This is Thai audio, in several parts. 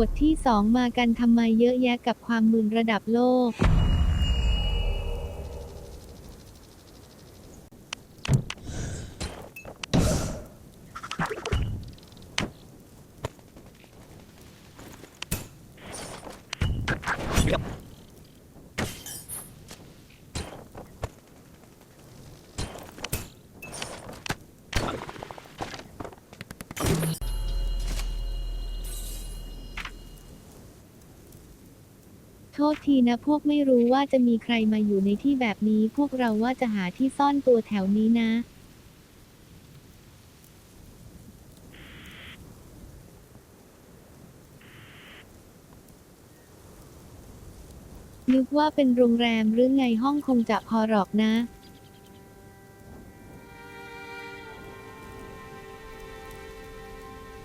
บทที่สองมากันทำไมเยอะแยะกับความมึนระดับโลก ทษทีนะพวกไม่รู้ว่าจะมีใครมาอยู่ในที่แบบนี้ พวกเราว่าจะหาที่ซ่อนตัวแถวนี้นะ นึกว่าเป็นโรงแรมหรือไงห้องคงจะพอหรอกนะ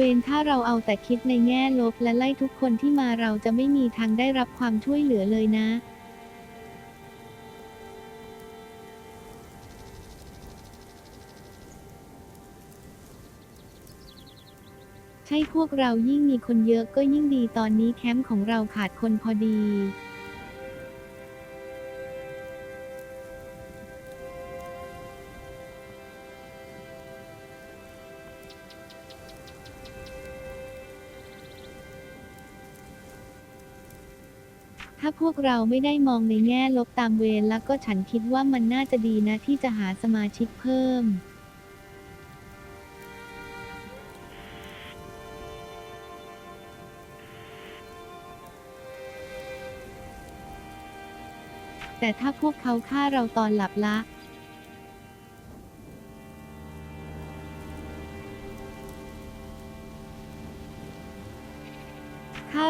เวนถ้าเราเอาแต่คิดในแง่ลบและไล่ทุกคนที่มาเราจะไม่มีทางได้รับความช่วยเหลือเลยนะ ใช่พวกเรายิ่งมีคนเยอะก็ยิ่งดีตอนนี้แคมป์ของเราขาดคนพอดีาพวกเราไม่ได้มองในแง่ลบตามเวรแล้วก็ฉันคิดว่ามันน่าจะดีนะที่จะหาสมาชิกเพิ่ม แต่ถ้าพวกเขาฆ่าเราตอนหลับละ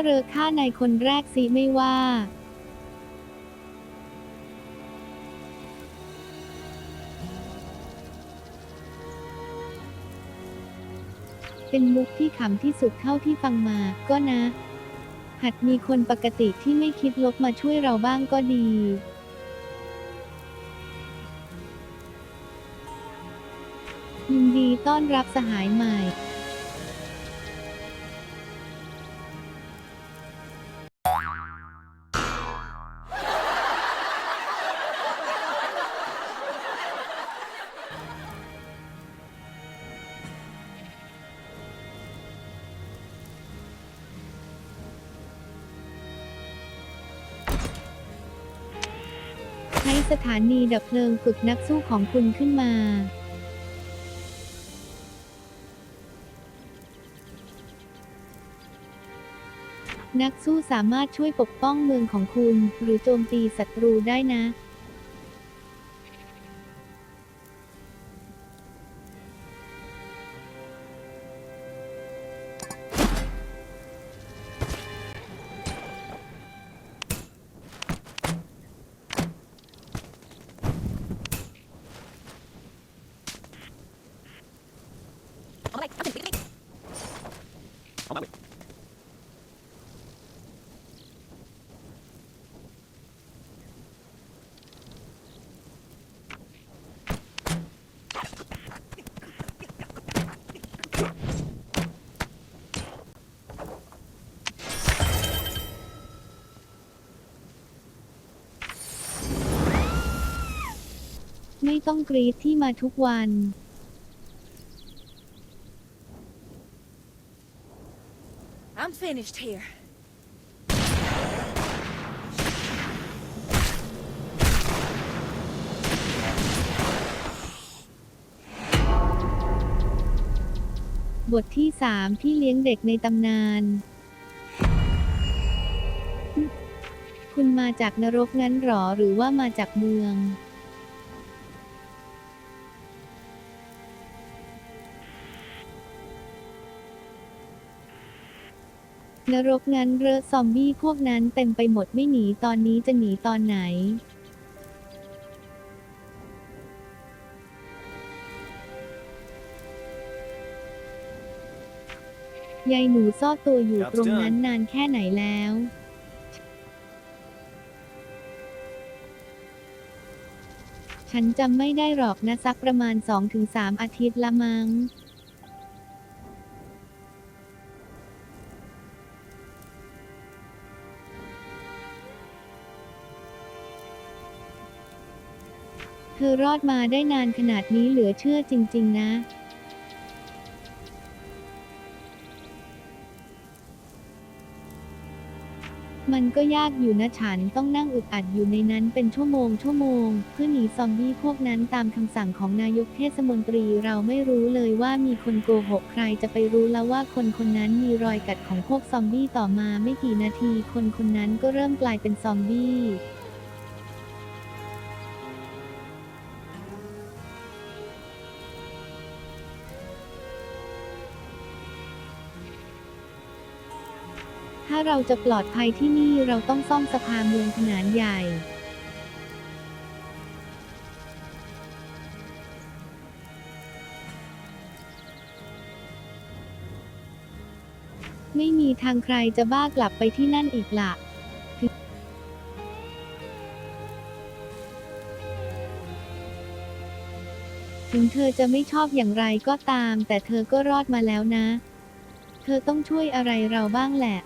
เรือฆ่าในคนแรกสิไม่ว่าเป็นมุกที่ขำที่สุดเท่าที่ฟังมา ก็นะ หัดมีคนปกติที่ไม่คิดลบมาช่วยเราบ้างก็ดี ยินดีต้อนรับสหายใหม่ สถานีดับเพลิงฝึกนักสู้ของคุณขึ้นมานักสู้สามารถช่วยปกป้องเมืองของคุณ หรือโจมตีศัตรูได้นะ ไม่ต้องกรีดที่มาทุกวัน I'm finished here. บทที่สามพี่เลี้ยงเด็กในตำนาน คุณมาจากนรกงั้นหรอหรือว่ามาจากเมือง นรกงั้นเรอะซอมบี้พวกนั้นเต็มไปหมดไม่หนีตอนนี้จะหนีตอนไหนยายหนูซ่อนตัวอยู่ตรงนั้นนานแค่ไหนแล้ว ฉันจำไม่ได้หรอกนะสักประมาณ 2-3 อาทิตย์ละมัง้ง เธอรอดมาได้นานขนาดนี้เหลือเชื่อจริง ๆ นะมันก็ยากอยู่นะฉันต้องนั่งอึดอัดอยู่ในนั้นเป็นชั่วโมงชั่วโมง เพื่อหนีซอมบี้พวกนั้นตามคำสั่งของนายกเทศมนตรีเราไม่รู้เลยว่ามีคนโกหกใครจะไปรู้แล้วว่าคนคนนั้นมีรอยกัดของพวกซอมบี้ต่อมาไม่กี่นาที คนคนนั้นก็เริ่มกลายเป็นซอมบี้ ถ้าเราจะปลอดภัยที่นี่เราต้องซ่อมสะพานเมืองขนาดใหญ่ไม่มีทางใครจะบ้ากลับไปที่นั่นอีกละถึงถึงเธอจะไม่ชอบอย่างไรก็ตาม แต่เธอก็รอดมาแล้วนะ เธอต้องช่วยอะไรเราบ้างแหละ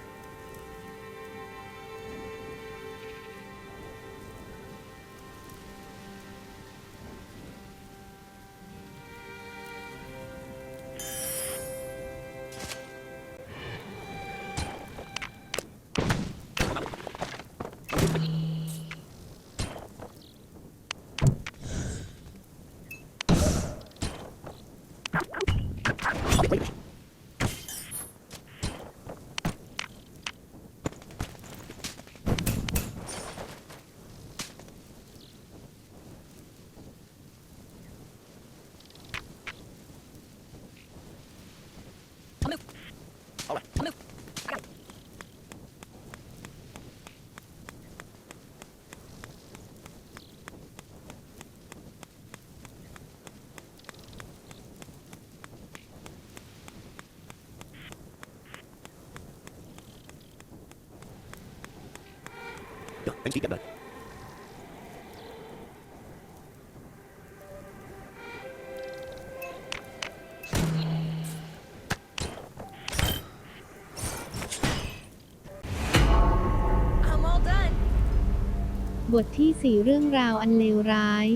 Ja, en kika där. I'm all done. บทที่สี่เรื่องราวอันเลวร้าย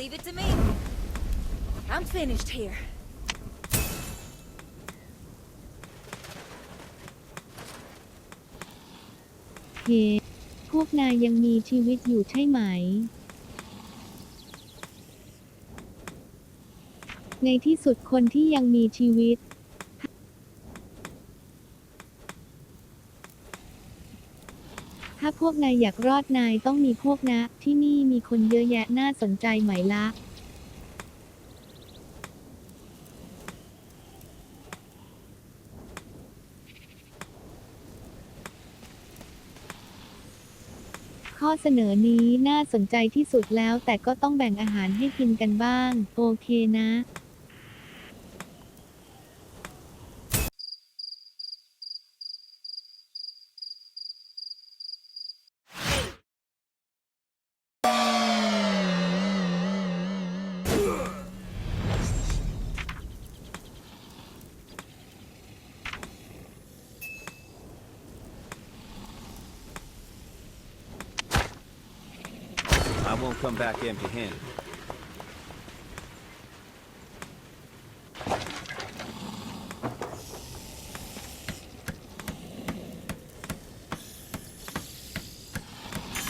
Leave it to me. I'm finished here. เฮ้พวกนายยังมีชีวิตอยู่ใช่ไหม ในที่สุดคนที่ยังมีชีวิต ถ้า พวกนายอยากรอดนายต้องมีพวกนะ ที่นี่มีคนเยอะแยะน่าสนใจไหมละข้อเสนอนี้น่าสนใจที่สุดแล้วแต่ก็ต้องแบ่งอาหารให้กินกันบ้าง โอเคนะ come back empty-handed.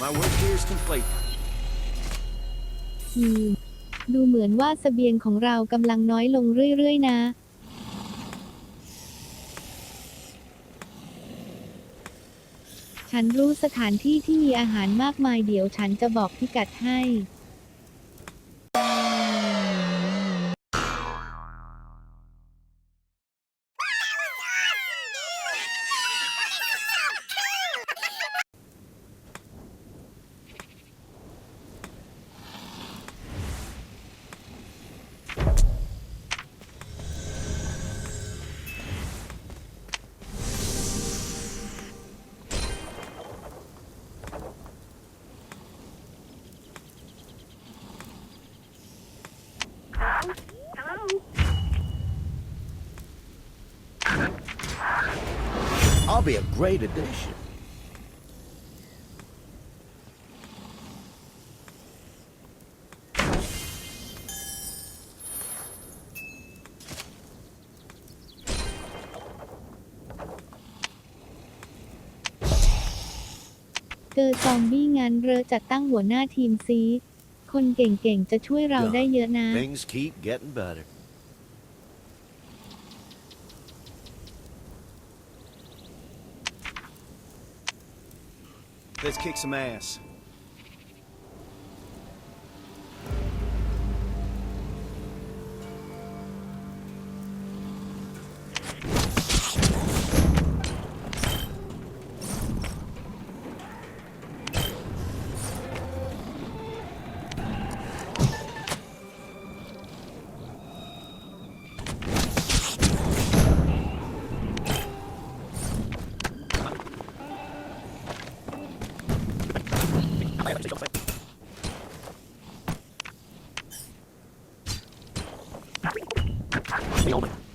My work here is complete. อืม ดูเหมือนว่าเสบียงของเรากำลังน้อยลงเรื่อย ๆ นะ ฉันรู้สถานที่ที่มีอาหารมากมายเดี๋ยวฉันจะบอกพิกัดให้ I'll be a great addition. "เจอซอมบี้งั้นเรอจัดตั้งหัวหน้าทีมซี คนเก่งๆ จะช่วยเราได้เยอะนะ Things keep getting better. Let's kick some ass. 喵们。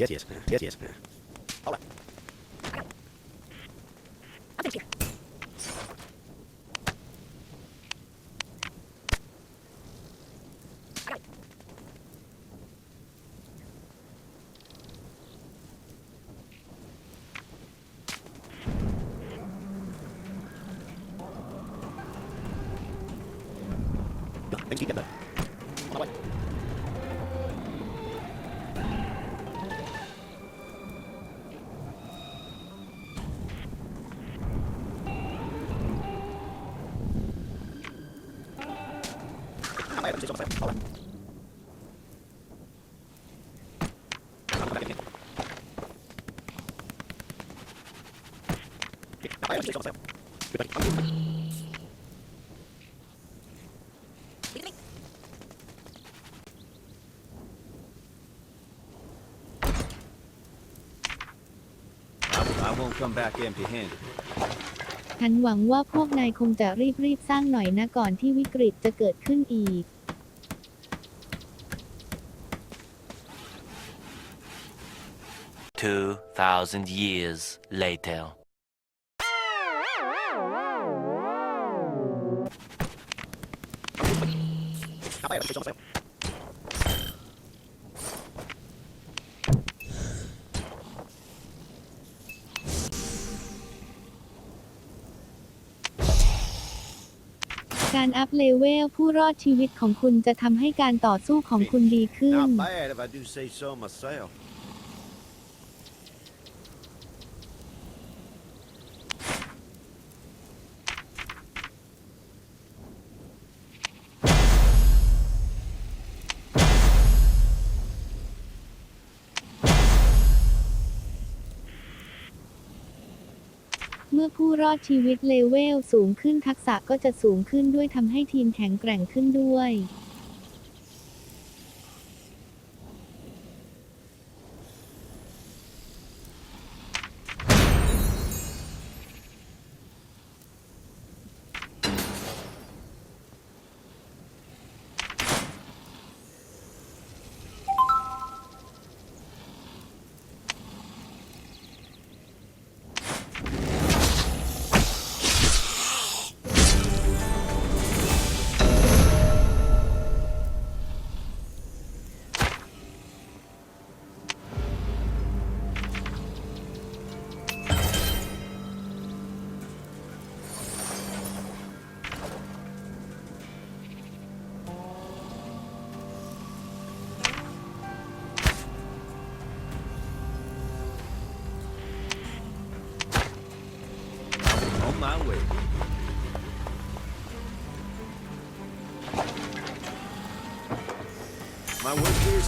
Yes, yes. Yes, yes. I, I won't come back empty-handed. ฉันหวังว่าพวกนายคงจะรีบๆสร้างหน่อยนะก่อนที่วิกฤตจะเกิดขึ้นอีก Two thousand years later. การอัพเลเวลผู้รอดชีวิตของคุณจะทำให้การต่อสู้ของคุณดีขึ้น Not bad if I do say so myself. มื่อผู้รอดชีวิตเลเวลสูงขึ้นทักษะก็จะสูงขึ้นด้วยทำให้ทีมแข็งแกร่งขึ้นด้วย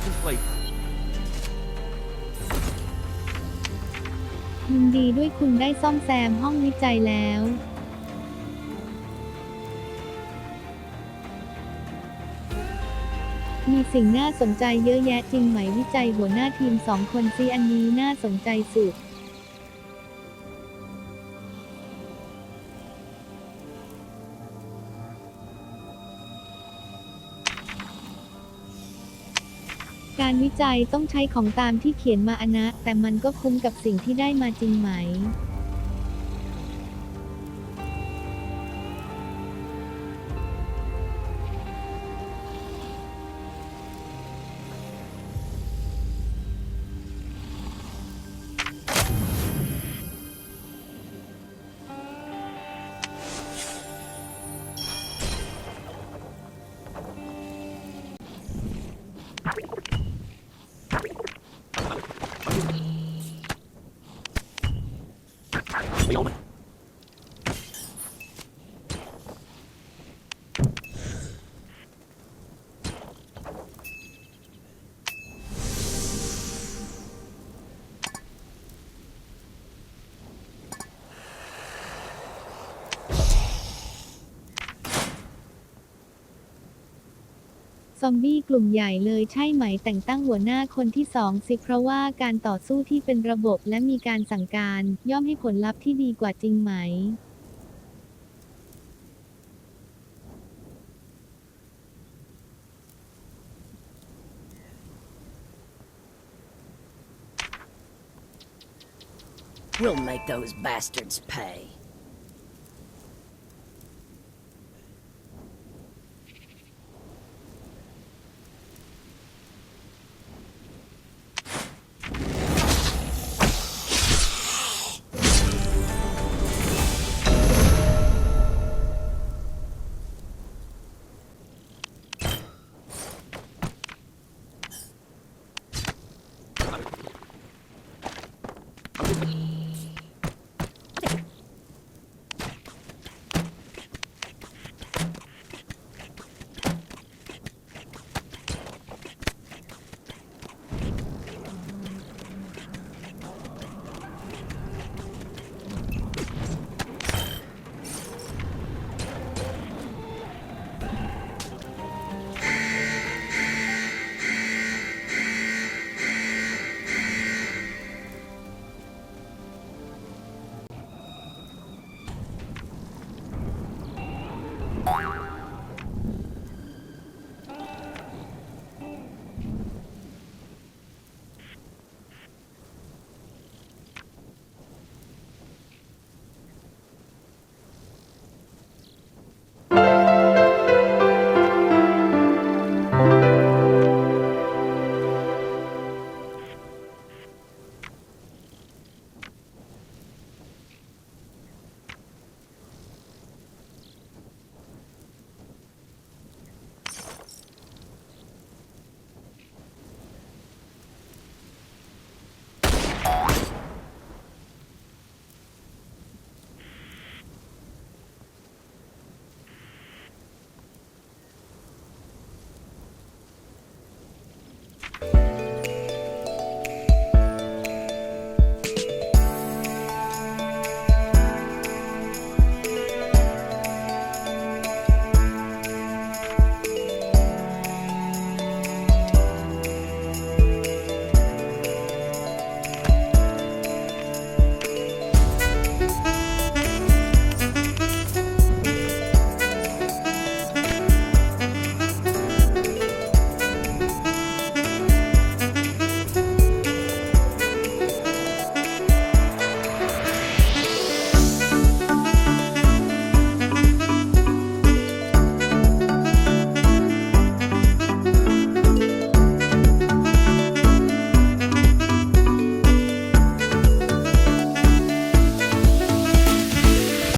complete. ยินดีด้วยคุณได้ซ่อมแซมห้องวิจัยแล้ว มีสิ่งน่าสนใจเยอะแยะจริงไหมวิจัยหัวหน้าทีมสองคนซีอันนี้น่าสนใจสุด จัยต้องใช้ของตามที่เขียนมาอนะ แต่มันก็คุ้มกับสิ่งที่ได้มาจริงไหม Be on ซอมบี้กลุ่มใหญ่เลยใช่ไหมแต่งตั้งหัวหน้าคนที่สองสิเพราะว่าการต่อสู้ที่เป็นระบบและมีการสั่งการ ย่อมให้ผลลัพธ์ที่ดีกว่าจริงไหม We'll make those bastards pay.